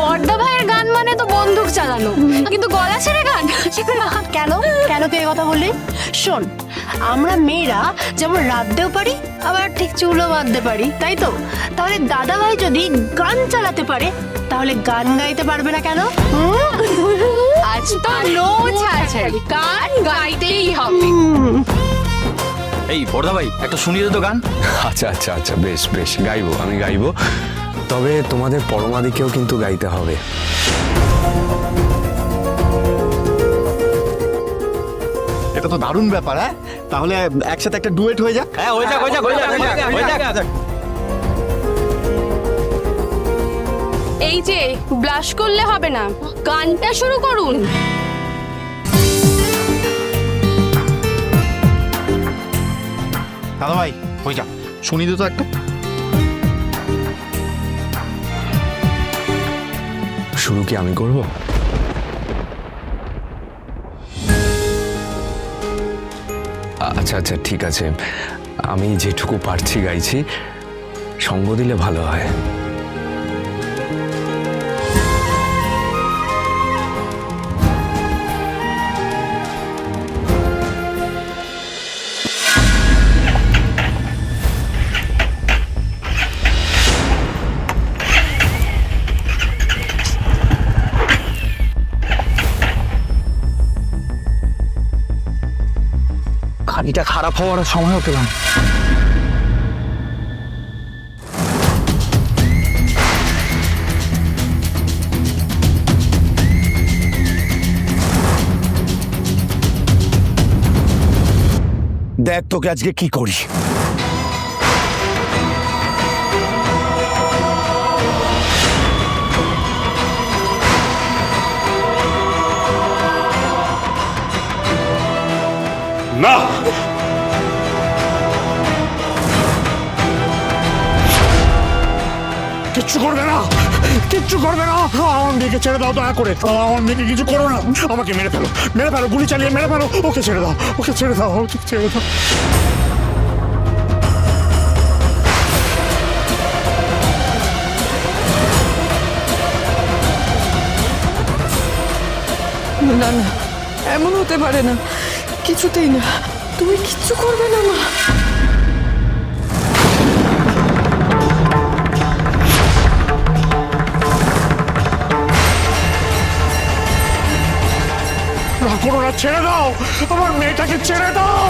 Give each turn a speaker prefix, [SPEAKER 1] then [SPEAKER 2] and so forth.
[SPEAKER 1] বড়দা ভাইয়ের গান মানে তো বন্দুক চালানো। কিন্তু গলা ছেড়ে গান?
[SPEAKER 2] কেন? কেন তুই এই কথা বললি? শোন আমরা মেয়েরা যেমন রাঁধতেও পারি আবার ঠিক চুলও বাঁধতে পারি তাই তো? তাহলে দাদা ভাই যদি গান চালাতে পারে তাহলে গান গাইতে পারবে না কেন?
[SPEAKER 1] আজ তো নো ছাড়ছাড়ি গান গাইতেই হবে।
[SPEAKER 3] এই বড়দা ভাই একটা শুনিয়ে দে তো গান।
[SPEAKER 4] আচ্ছা আচ্ছা আচ্ছা বেশ বেশ গাইবো আমি গাইবো। তবে তোমাদের পরমাদিকেও কিন্তু গাইতে হবে।
[SPEAKER 5] এটা তো দারুণ ব্যাপার হ্যাঁ? তাহলে একসাথে একটা ডুয়েট হয়ে যাক।
[SPEAKER 3] হ্যাঁ হয়ে যাক হয়ে যাক হয়ে যাক হয়ে যাক হয়ে যাক।
[SPEAKER 1] এই যে ব্লাশ করলে হবে না। গানটা শুরু করুন।
[SPEAKER 5] দাদা ভাই হয়ে যাক। শুনি দে তো একটা।
[SPEAKER 4] শুরু কি আমি করব? আচ্ছা আচ্ছা ঠিক আছে। আমি যেটুকু পারছি গাইছি, সঙ্গ দিলে ভালো হয়।
[SPEAKER 3] খানিটা খারাপ হওয়ার সময়ও পেলাম
[SPEAKER 5] দেখ তোকে আজকে কি করি।
[SPEAKER 6] না। কিচ্ছু করবে না। কিচ্ছু করবে না। আমার মেয়েকে ছেড়ে দাও, দয়া করে। আমার মেয়েকে কিছু করো না। আমাকে মেরে ফেলো। মেরে ফেলো, গুলি চালিয়ে মেরে ফেলো। ওকে ছেড়ে দাও, ওকে ছেড়ে দাও, ওকে ছেড়ে দাও।
[SPEAKER 7] না না, এমন হতে পারে না। কিছুতেই না। তুমি কিচ্ছু করবে না মা।
[SPEAKER 6] ছেড়ে দাও। তোমার মেয়েটাকে ছেড়ে দাও।